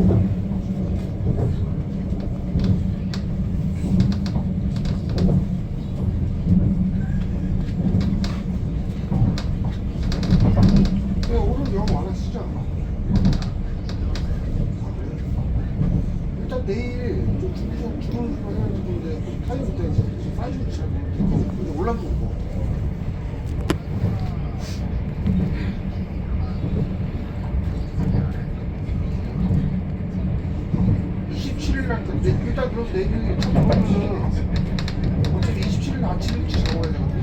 네, 아, 네. 내일 좀 주기적 주문 좀 해야 되는데 타이어부터 해서 사이즈 주차고 올라가고 일) 날 그- 내- 일단 그럼 내일이 그러면 어차피 (27일) 아침 일찍 잡아야 되거든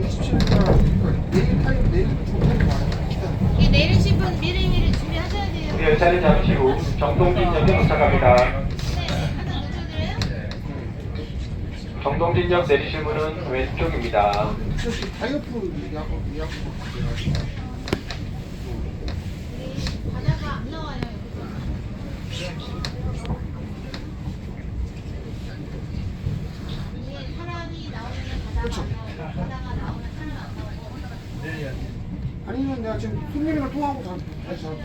(27일) 날 그러니까 내일 타임 내일 좀 타임 많아 일단 이게 내리실 분 미리미리 준비하셔야 돼요. 우리 열차는 잠시 후 정동진역에 도착합니다. 네, 늦어드려요? 정동진역 내리실 문은 왼쪽입니다. 다이어트 약 약. 우리 바다가 안 나와요, 여기서. 이게 사람이 나오고. 아니면 내가 지금 손님이랑 통화하고 다 다시 잡.